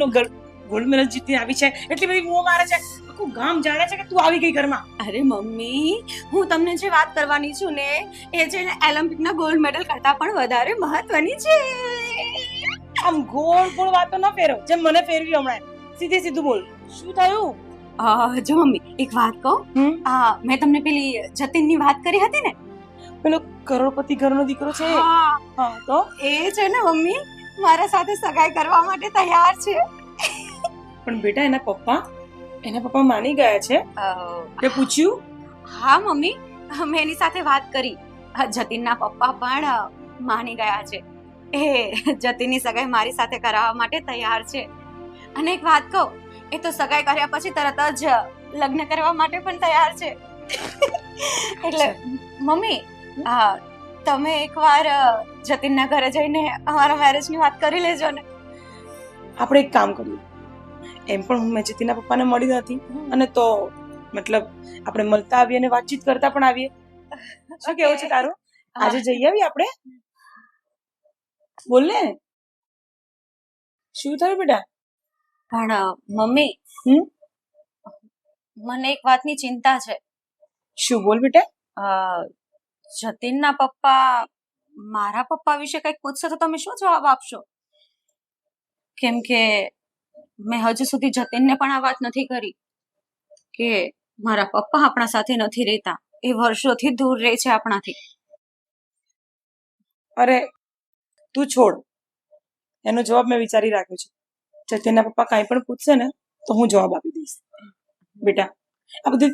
નો gold medal જીતી આવી છે. એટલી બધી બૂમો મારે છે. આખું ગામ જાણે છે કે તું આવી ગઈ ઘરમાં. અરે મમ્મી હું તમને જે વાત કરવાની છું ને એ છે ને ઓલિમ્પિકના ગોલ્ડ મેડલ કરતા પણ વધારે મહત્વની છે. આમ ગોળ ગોળ વાતો ન ફેરો જેમ મને ફેરવી હમણાં. સીધે સીધું બોલ. શું થયું? આ જો મમ્મી એક વાત કહું. આ મેં તમને પેલી જતીનની વાત કરી હતી ને? પેલો કરોડપતિ ઘરનો દીકરો છે. હા. હા તો? એ છે ને મમ્મી મારા સાથે સગાઈ કરવા માટે તૈયાર છે. પણ બેટા એના પપ્પા એના પપ્પા માની ગયા છે? તે પૂછ્યું? હા મમ્મી. મેં એની સાથે વાત કરી. જતીનના પપ્પા પણ માની ગયા છે. એ જતીનની સગાઈ મારી સાથે કરાવવા માટે તૈયાર છે. અને એક વાત કહું એ તો સગાઈ કર્યા પછી તરત જ લગ્ન કરવા માટે પણ તૈયાર છે. એટલે મમ્મી તમે એકવાર જતીનના ઘરે જઈને અમારા મેરેજની વાત કરી લેજો ને. આપણે એક કામ કર્યું એમ પણ હું મેં જતીના પપ્પાને મળી નથી અને તો મતલબ આપણે મળતા આવીએ અને વાતચીત કરતા પણ આવીએ. શું કેવું છે તારું? આજે જઈ આવીએ આપણે? બોલ ને. શું થયું બેટા? પણ મમ્મી હમ? મને એક વાતની ચિંતા છે. શું બોલ બેટા? જતીનના પપ્પા, મારા પપ્પા વિશે કંઈક પૂછશે તો તમે શું જવાબ આપશો? કેમ કે મેં હજુ સુધી જતીનને પણ આ વાત નથી કરી કે મારા પપ્પા આપણા સાથે નથી રહેતા. એ વર્ષોથી દૂર રહે છે આપણાથી. અરે, તું છોડ. એનો જવાબ મેં વિચારી રાખ્યો છે. જતીનના પપ્પા કાંઈ પણ પૂછશે ને, તો હું જવાબ આપી દઈશ. બેટા, આ બધી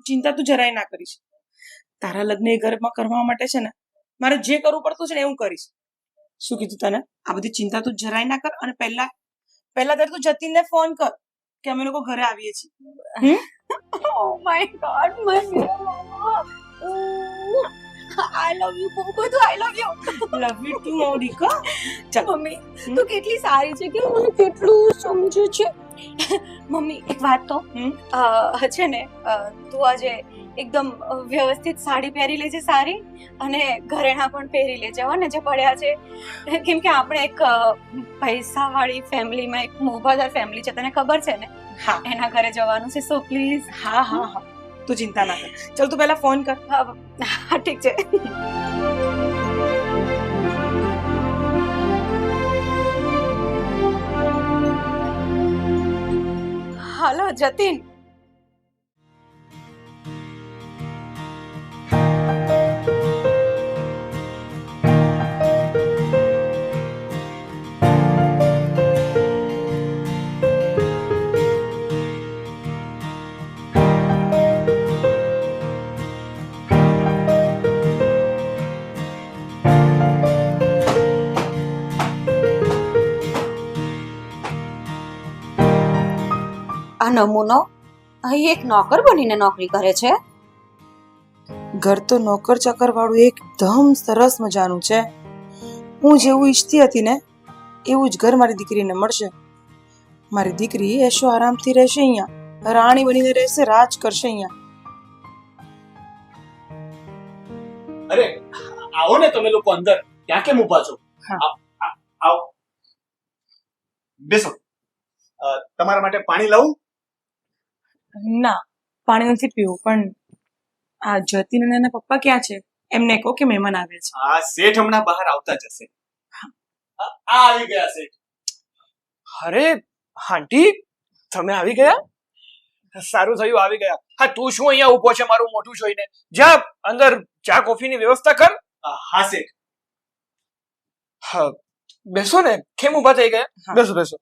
ચિંતા તું જરાય ના કરીશ. તારા લગ્ન એ ઘરમાં કરવા માટે છે ને મારે જે કરવું પડતું છે ને એવું હું કરીશ. શું કીધું તને? આ બધી ચિંતા તું જરાય ના કર અને પહેલા પહેલા તારે તું જતીનને ફોન કર કે અમે લોકો ઘરે આવીએ છીએ. ઓ my god mummy. I love you બધું I love you love you too મોડી કો ચાલ. મમ્મી તું કેટલી સારી છે કે મને કેટલું સમજે છે? મમ્મી એક વાત તો? છે ને તું આજે એકદમ વ્યવસ્થિત સાડી પહેરી લેજે સારી અને ઘરેણા પણ પહેરી લેજે હો ને જે પડ્યા છે. કેમ કે આપણે એક પૈસાવાળી ફેમિલીમાં એક મોભાદાર ફેમિલી છે તને ખબર છે ને? હા. એના ઘરે જવાનું છે સો પ્લીઝ. હા હા હા. તું ચિંતા ના કર. ચલ તું પહેલા ફોન કર. હા ઠીક છે. હાલો જતીન. આ નમૂનો અહીં એક નોકર બનીને નોકરી કરે છે. ઘર તો નોકર ચાકર વાળું એકદમ સરસ મજાનું છે. હું જેવું ઈચ્છતી હતી ને એવું જ ઘર મારી દીકરીને મળશે. મારી દીકરી એશો આરામથી રહેશે અહીંયા. રાણી બનીને રહેશે રાજ કરશે અહીંયા. અરે આવો ને તમે લોકો અંદર. ત્યાં કેમ ઊભા છો? આવો. બેસો. તમારા માટે પાણી લાવું. ના પાણી નથી પીવું પણ આ જતીન અને એના પપ્પા ક્યાં છે? એમને કહો કે મહેમાન આવે છે. આ શેઠ હમણાં બહાર આવતા જશે. આ આ આવી ગયા શેઠ. અરે આંટી તમે આવી ગયા? સારું થયું આવી ગયા. હા તું શું અહીંયા ઊભો છે મારું મોઢું જોઈને? જા અંદર ચા કોફીની વ્યવસ્થા કર. હા શેઠ. હા બેસો ને. કેમ ઊભા થઈ ગયા. બેસો બેસો.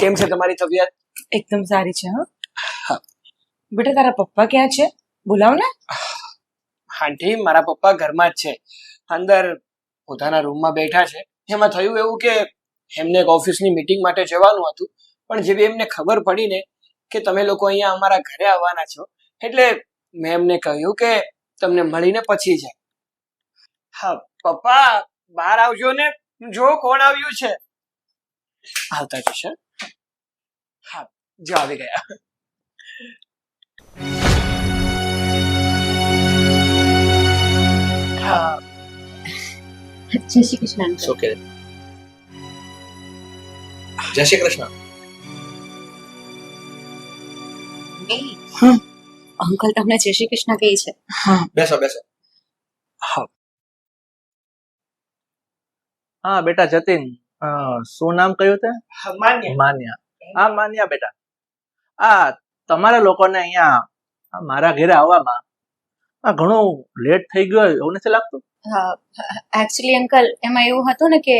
કેમ છે તમારી તબિયત? એકદમ સારી છે હા. બેટા તારા પપ્પા ક્યાં છે? બોલાવ ને. આંટી મારા પપ્પા ઘરમાં જ છે. અંદર પોતાના રૂમમાં બેઠા છે. એમાં થયું એવું કે એમને એક ઓફિસની મીટિંગ માટે જવાનું હતું. પણ જેવી એમને ખબર પડી ને કે તમે લોકો અહીંયા અમારા ઘરે આવવાના છો એટલે મેં એમને કહ્યું કે તમને મળીને પછી જાય. હા પપ્પા બહાર આવજો ને. જો કોણ આવ્યું છે. આવતા જશે. હા જો આવી ગયા હા જય શ્રી કૃષ્ણ ઓકે જય શ્રી કૃષ્ણ અંકલ તમને જય શ્રી કૃષ્ણ કહે છે હા બેસો બેસો હા બેટા જતીન શું નામ કયું તે માન્ય માન્યા હા માન્યા બેટા. આ તમારા લોકોને અહીંયા મારા ઘરે આવવામાં આ ઘણું લેટ થઈ ગયો એવું નથી લાગતું? એકચ્યુઅલી અંકલ એમાં એવું હતું ને કે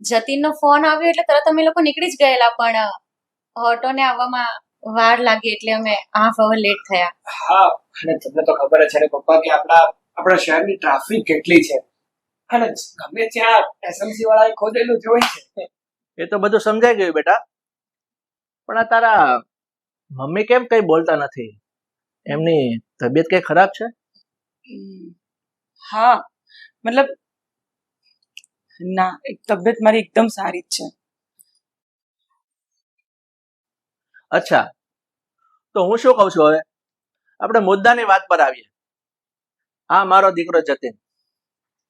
જતીનનો ફોન આવ્યો એટલે તરત અમે લોકો નીકળી જ ગયેલા પણ ઓટોને આવવામાં વાર લાગી એટલે અમે હાફ અવર લેટ થયા. હા અને તમને તો ખબર જ છે ને પપ્પા કે આપણા આપણા શહેરની ટ્રાફિક કેટલી છે. અને ગમે ત્યાં એસએમસી વાળાએ ખોદેલું જોઈ છે. એ તો બધું સમજાઈ ગયું બેટા. પણ આ તારા મમ્મી કેમ કઈ બોલતા નથી? એમની તબિયત કઈ ખરાબ છે? હા મતલબ ના એક તબિયત મારી એકદમ સારી જ છે. અચ્છા તો હું શું કહું છું હવે? આપણે મુદ્દાની વાત પર આવીએ. આ મારો દીકરો જતીન.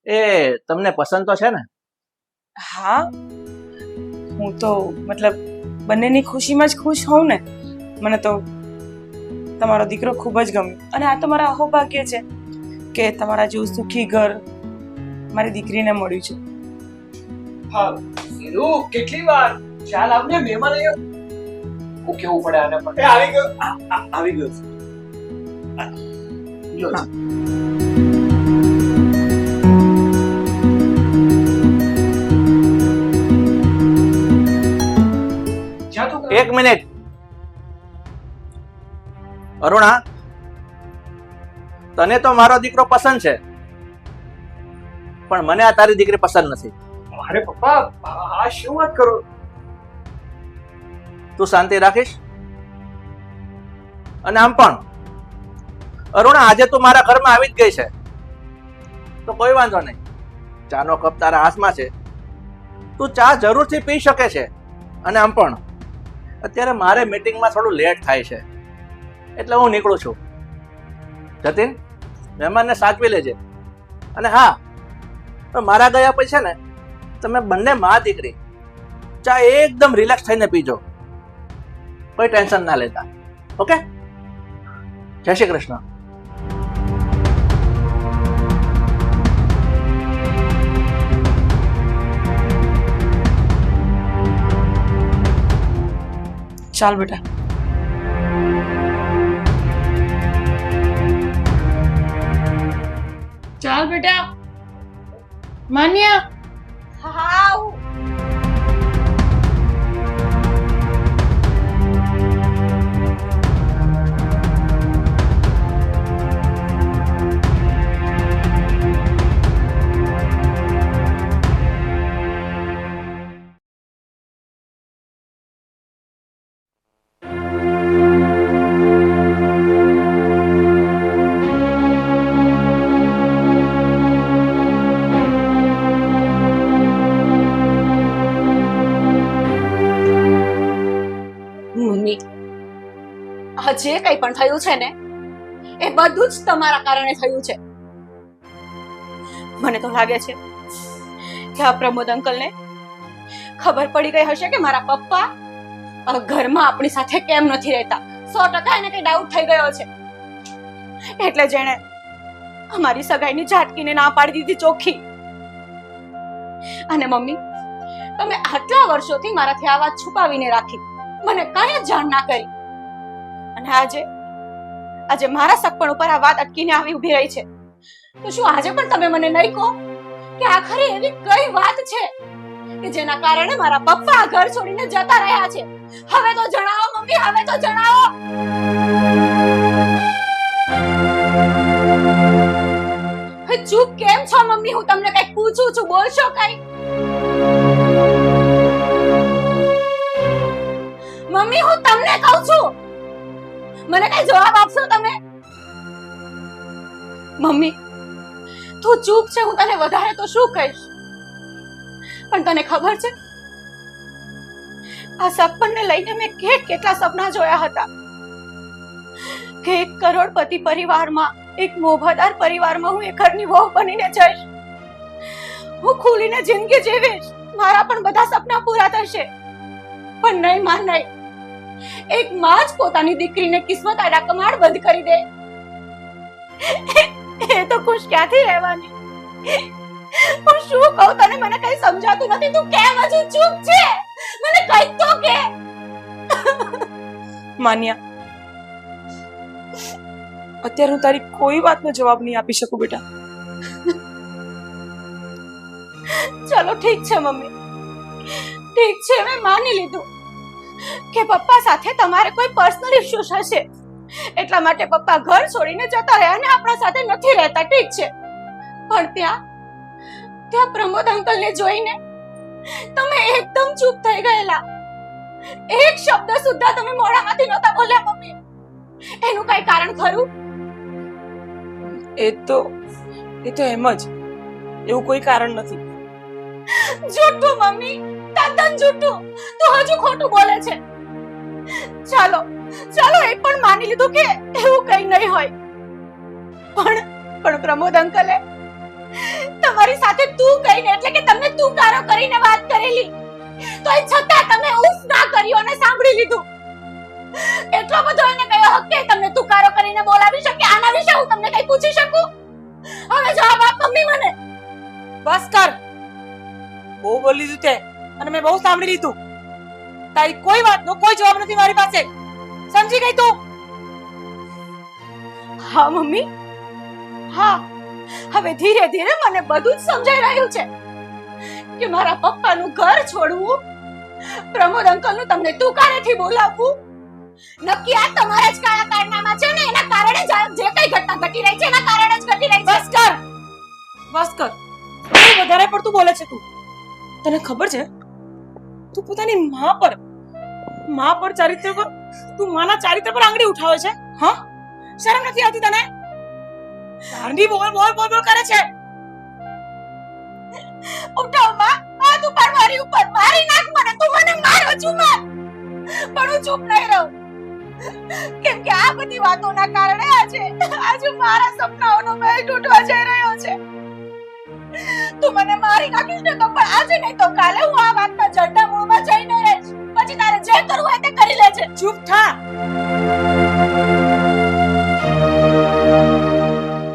એ તમને પસંદ તો છે ને? હા હું તો મતલબ બંનેની ખુશીમાં જ ખુશ હોઉં ને મને તો તમારો દીકરો ખૂબ જ ગમ્યો અને આ તો મારા અહોભાગ્ય છે કે તમારા જેવું સુખી ઘર મારી દીકરીને મળ્યું છે. હા કેટલી વાર? ચાલ આવને મહેમાન આવ્યો હું કેવું પડે આને પણ આવી ગયો. આવી ગયો છે. એક મિનિટ. અરુણા તને તો મારો દીકરો પસંદ છે. પણ મને આ તારી દીકરી પસંદ નથી. અરે પપ્પા આ શું વાત કરો? તું શાંતિ રાખીશ? અને આમ પણ. અરુણા આજે તું મારા ઘરમાં આવી જ ગઈ છે. તો કોઈ વાંધો નહીં. ચાનો કપ તારા હાથમાં છે. તું ચા જરૂરથી પી શકે છે. અને આમ પણ. અત્યારે મારે મિટિંગમાં થોડું લેટ થાય છે. એટલે હું નીકળું છું. જતીન, મહેમાનને સાચવી લેજે. અને હા, તો મારા ગયા પછી છે ને, તમે બંને મા દીકરી, ચા એકદમ રિલેક્સ થઈને પીજો. કોઈ ટેન્શન ના લેતા. ઓકે? જય શ્રી કૃષ્ણ. ચાલ બેટા. ચાલ બેટા. માન્યા? હાઉ મમ્મી કંઈ પણ થયું છે ને, એ બધું જ તમારા કારણે થયું છે. મને તો લાગે છે કે આ પ્રમોદ અંકલને ખબર પડી ગઈ હશે કે મારા પપ્પા ઘરમાં આપણી સાથે કેમ નથી રહેતા. સો ટકા એને કઈ ડાઉટ થઈ ગયો છે. એટલે જેણે અમારી સગાઈની ઝાટકીને ના પાડી દીધી ચોખ્ખી. અને મમ્મી, તમે આટલા વર્ષોથી મારાથી આ વાત છુપાવીને રાખી. મને કઈ જાણ ના કરી. અને આજે આજે મારા સગપણ ઉપર આ વાત અટકીને આવી ઊભી રહી છે. તો શું આજે પણ તમે મને નહીં કહો કે આખરે એવી કઈ વાત છે કે જેના કારણે મારા પપ્પા આ ઘર છોડીને જતા રહ્યા છે? હવે તો જણાવો, મમ્મી, હવે તો જણાવો. ચૂપ કેમ છો મમ્મી? હું તમને કઈ પૂછું છું, બોલશો કઈ? મમ્મી, હું તમને કહું છું મને કઈ જવાબ આપશો તમે? મમ્મી, તું ચૂપ છે, હું તને વધારે તો શું કહીશ? પણ તને ખબર છે, આ સપનને લઈને મેં કેટ કેટલા સપના જોયા હતા. કે એક કરોડપતિ પરિવારમાં, એક મોભાદાર પરિવારમાં હું એક ઘરની વહુ બનીને જઈશ. હું ખુલીને જિંદગી જીવીશ. મારા પણ બધા સપના પૂરા થશે. પણ નહીં, માં, નહીં. એક માં જ પોતાની દીકરીને કિસ્મત આડા કમાડ બંધ કરી દે. એ તો ખુશ ક્યાંથી રહેવાની? હું શું કહું તને? મને કઈ સમજાતું નથી. તું કેમ હજુ ચૂપ છે? મને કઈ તો કે. માન્યા અત્યારે હું તારી કોઈ વાતનો જવાબ નહીં આપી શકું બેટા. ચલો ઠીક છે મમ્મી. ઠીક છે મેં માની લીધું. કે પપ્પા સાથે તમારે કોઈ પર્સનલ ઇશ્યુઝ હશે. એટલા માટે પપ્પા ઘર છોડીને જતા રહ્યા અને આપણા સાથે નથી રહેતા ઠીક છે. પણ ત્યાં ત્યાં પ્રમોદ અંકલને જોઈને તમે એકદમ ચૂપ થઈ ગયેલા. એક શબ્દ સુદ્ધા તમે મોઢામાંથી નહોતા બોલ્યા મમ્મી. એનું કઈ કારણ ખરું? એ તો એ તો એમ જ. એવું કોઈ કારણ નથી. જૂઠું મમ્મી. તદ્દન જૂઠું તું હજુ ખોટું બોલે છે ચાલો ચાલો એ પણ માની લીધું કે એવું કઈ નહીં હોય પણ પણ પ્રમોદ તમારી સાથે તું કહીને એટલે કે તમને તું કારો કરીને વાત કરેલી? તો એ છતાં તમે ઉફ ના કર્યો અને સાંભળી લીધું। એટલો બધો એને કયો હક કે તમને તું કારો કરીને બોલાવી શકે? આના વિશે હું તમને કઈ પૂછી શકું? હવે જવાબ આપ મમ્મી મને. બસ કર. બહુ બોલી દીધું તે. અને મેં બહુ સાંભળી લીધું. તારી કોઈ વાતનો કોઈ જવાબ નથી મારી પાસે. સમજી ગઈ તું? હા મમ્મી. હા. હવે ધીરે ધીરે મને બધું જ સમજાઈ રહ્યું છે કે મારા પપ્પાનું ઘર છોડવું પ્રમોદ અંકલનું તમને તુકારેથી બોલાવવું નક્કી આ તમારા જ કાળા કારનામા છે ને? એના કારણે જ કઈ ઘટના ઘટી રહી છે એના કારણે જ ઘટી રહી છે. બસ કર બસ કર વધારે પડતું બોલે છે તું. તને ખબર છે તું પોતાની માં પરમાં પર ચારિત્ર પર, તું માના ચારિત્ર પર આંગળી ઉઠાવે છે? હા? શરમ નથી આવતી તને? ગાંડી બોલ બોલ બોલ બોલ કરે છે. ઉઠાવ, માં. તું પર મારી ઉપર, મારી નાખ મને. તું મને મારો છું માર. પણ હું ચૂપ નહીં રહું. કેમ કે આ બધી વાતોના કારણે આજે આજે મારા સપનાઓનો મહેલ તૂટવા જઈ રહ્યો છે. તું મને મારી નાખીશ ને તો પણ આજે નહીં તો કાલે હું આ વાતના જડના મૂળમાં જઈને રહીશ. પછી તારે જે કરવું હોય તે કરી લેજે. ચૂપ થા.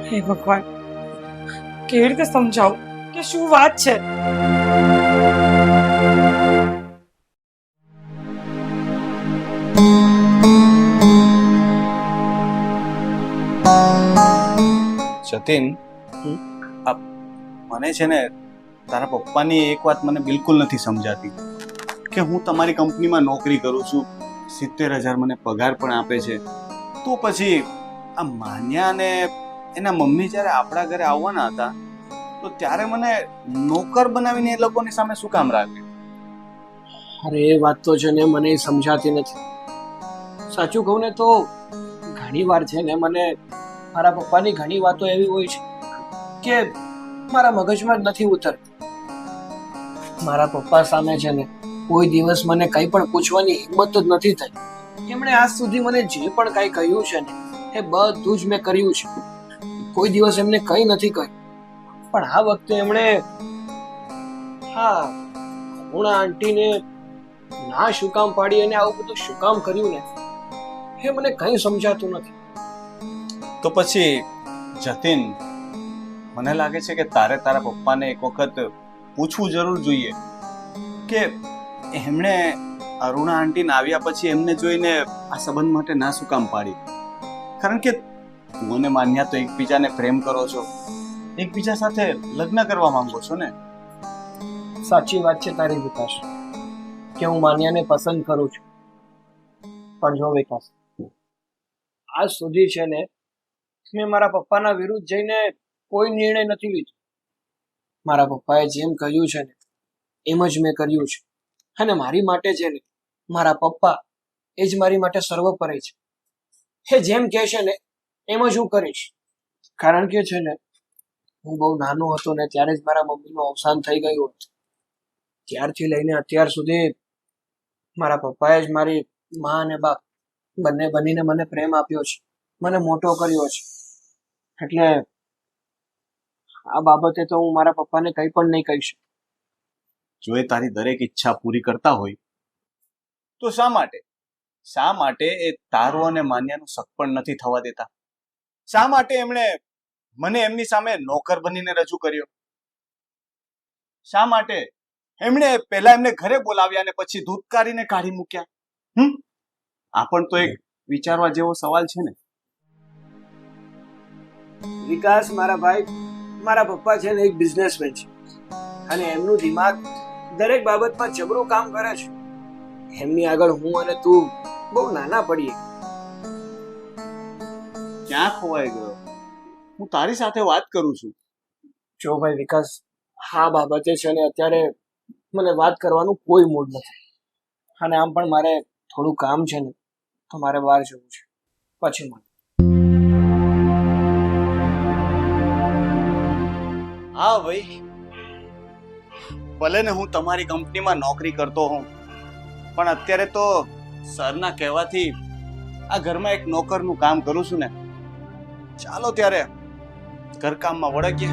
હે ભગવાન કેવી રીતે સમજાવું કે શું વાત છે? જતીન મને છે ને તારા પપ્પાની એક વાત મને બિલકુલ નથી સમજાતી. કે હું તમારી કંપનીમાં નોકરી કરું છું, સિત્તેર હજાર મને પગાર પણ આપે છે. તો પછી આ માન્યા અને એના મમ્મી જ્યારે આપણા ઘરે આવવાના હતા, તો ત્યારે મને નોકર બનાવીને એ લોકોની સામે શું કામ રાખ્યું અરે, એ વાત તો છે ને મને સમજાતી નથી. સાચું કહું ને તો ઘણી વાર છે ને મને મારા પપ્પાની ઘણી વાતો એવી હોય છે કે મારા મગજમાં જ નથી ઉતરતી. મારા પપ્પા સામે છે ને, કોઈ દિવસ મને કંઈ પણ પૂછવાની હિંમત જ નથી થઈ. એમણે આજ સુધી મને જે પણ કાંઈ કહ્યું છે ને, એ બધું જ મેં કર્યું છે. કોઈ દિવસ એમને કંઈ નથી કહ્યું. પણ આ વખતે એમણે હા ગુણા આંટીને ના શું કામ પાડી અને આવું બધું શું કામ કર્યું ને, એ મને કંઈ સમજાતું નથી. તો પછી જતીન મને લાગે છે કે તારે તારા પપ્પાને એક વખત પૂછવું જરૂર જોઈએ કે એમણે અરુણા આંટીને આવ્યા પછી એમને જોઈને આ સંબંધ માટે ના શું કામ પાડી? કારણ કે અને માન્યા તો એકબીજાને પ્રેમ કરો છો. એકબીજા સાથે લગ્ન કરવા માંગો છો ને? સાચી વાત છે તારી વિકાસ, કે હું માન્યાને પસંદ કરું છું. પણ જો વિકાસ, આજ સુધી છે ને, મેં મારા પપ્પાના વિરુદ્ધ જઈને કોઈ નિર્ણય નથી લીધો. મારા પપ્પાએ જેમ કહ્યું છે ને, એમ જ મેં કર્યું છે. અને મારી માટે છે ને મારા પપ્પા એ જ મારી માટે સર્વોપરી છે. એ જેમ કહે છે ને, એમ જ હું કરીશ. કારણ કે છે ને, હું બહુ નાનો હતો ને, ત્યારે જ મારા મમ્મીનું અવસાન થઈ ગયું હતું. ત્યારથી લઈને અત્યાર સુધી મારા પપ્પાએ જ મારી મા અને બાપ બંને બનીને મને પ્રેમ આપ્યો છે. મને મોટો કર્યો છે. એટલે આ બાબતે તો હું મારા પપ્પાને કંઈ પણ નહીં કહી શકું જો એ તારી દરેક ઈચ્છા પૂરી કરતા હોય તો શા માટે? શા માટે એ તારો અને માન્યાનું શક પણ નથી થવા દેતા? શા માટે એમણે મને એમની સામે નોકર બનીને રજૂ કર્યો? શા માટે એમણે પહેલા એમને ઘરે બોલાવ્યા અને પછી ધૂતકારીને કાઢી મૂક્યા? હમ? આ પણ તો એક વિચારવા જેવો સવાલ છે ને? વિકાસ મારા ભાઈ મારા પપ્પા છે ને એક બિઝનેસમેન છે. અને એમનું દિમાગ દરેક બાબતમાં જબરું કામ કરે છે. એમની આગળ હું અને તું બહુ નાના પડીએ. ક્યાં ખોવાઈ ગયો? હું તારી સાથે વાત કરું છું. જો ભાઈ વિકાસ હા બાબતે છે ને અત્યારે મને વાત કરવાનું કોઈ મૂડ નથી. અને આમ પણ મારે થોડું કામ છે ને તો મારે બહાર જવું છે. પછી મળીએ. હા ભાઈ. ભલે ને હું તમારી કંપનીમાં નોકરી કરતો હોઉં, પણ અત્યારે તો સરના કહેવાથી આ ઘરમાં એક નોકરનું કામ કરું છું ને. ચાલો ત્યારે ઘરકામમાં વળગીએ.